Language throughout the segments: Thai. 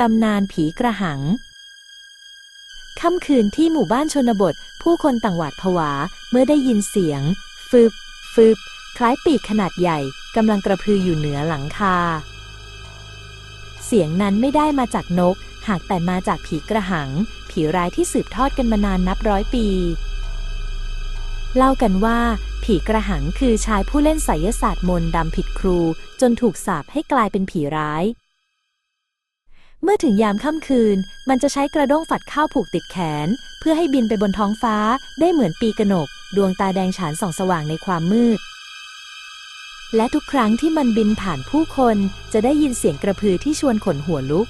ตำนานผีกระหัง ค่ำคืนที่หมู่บ้านชนบท ผู้คนต่างหวาดผวาเมื่อได้ยินเสียงฟึบฟึบคล้ายปีกขนาดใหญ่กำลังกระพืออยู่เหนือหลังคา เสียงนั้นไม่ได้มาจากนก หากแต่มาจากผีกระหัง ผีร้ายที่สืบทอดกันมานานนับร้อยปี เล่ากันว่า ผีกระหังคือชายผู้เล่นไสยศาสตร์มนต์ดำผิดครู จนถูกสาปให้กลายเป็นผีร้าย เมื่อถึงยามค่ำคืน มันจะใช้กระด้งฝัดข้าวผูกติดแขน เพื่อให้บินไปบนท้องฟ้าได้เหมือนปีกนก ดวงตาแดงฉานส่องสว่างในความมืด และทุกครั้งที่มันบินผ่านผู้คนจะได้ยินเสียงกระพือที่ชวนขนหัวลุก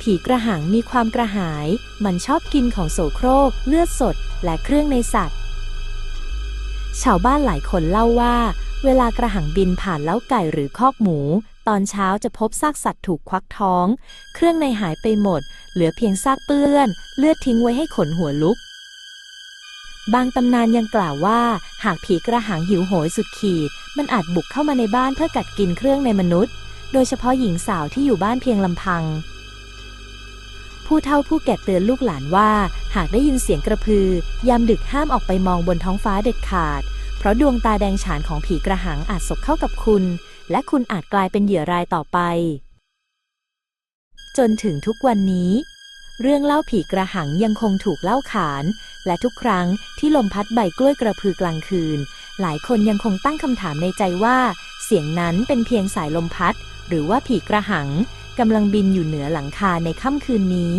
ผีกระหังมีความกระหาย มันชอบกินของโสโครก เลือดสด และเครื่องในสัตว์ ชาวบ้านหลายคนเล่าว่า เวลากระหังบินผ่านเล้าไก่หรือคอกหมู ตอนเช้าจะพบซากสัตว์ถูกควักท้อง เครื่องในหายไปหมด เหลือเพียงซากเปื้อน เลือดทิ้งไว้ให้ขนหัวลุก บางตำนานยังกล่าวว่า หากผีกระหังหิวโหยสุดขีด มันอาจบุกเข้ามาในบ้านเพื่อกัดกินเครื่องในมนุษย์ โดยเฉพาะหญิงสาวที่อยู่บ้านเพียงลำพัง ผู้เฒ่าผู้แก่เตือนลูกหลานว่า หากได้ยินเสียงกระพือ ยามดึกห้ามออกไปมองบนท้องฟ้าเด็ดขาด เพราะดวงตาแดงฉานของผีกระหังอาจสบเข้ากับคุณ และคุณอาจกลายเป็นเหยื่อรายต่อไป จนถึงทุกวันนี้ เรื่องเล่าผีกระหังยังคงถูกเล่าขาน และทุกครั้งที่ลมพัดใบกล้วยกระพือกลางคืน หลายคนยังคงตั้งคำถามในใจว่า เสียงนั้นเป็นเพียงสายลมพัด หรือว่าผีกระหังกำลังบินอยู่เหนือหลังคาในค่ำคืนนี้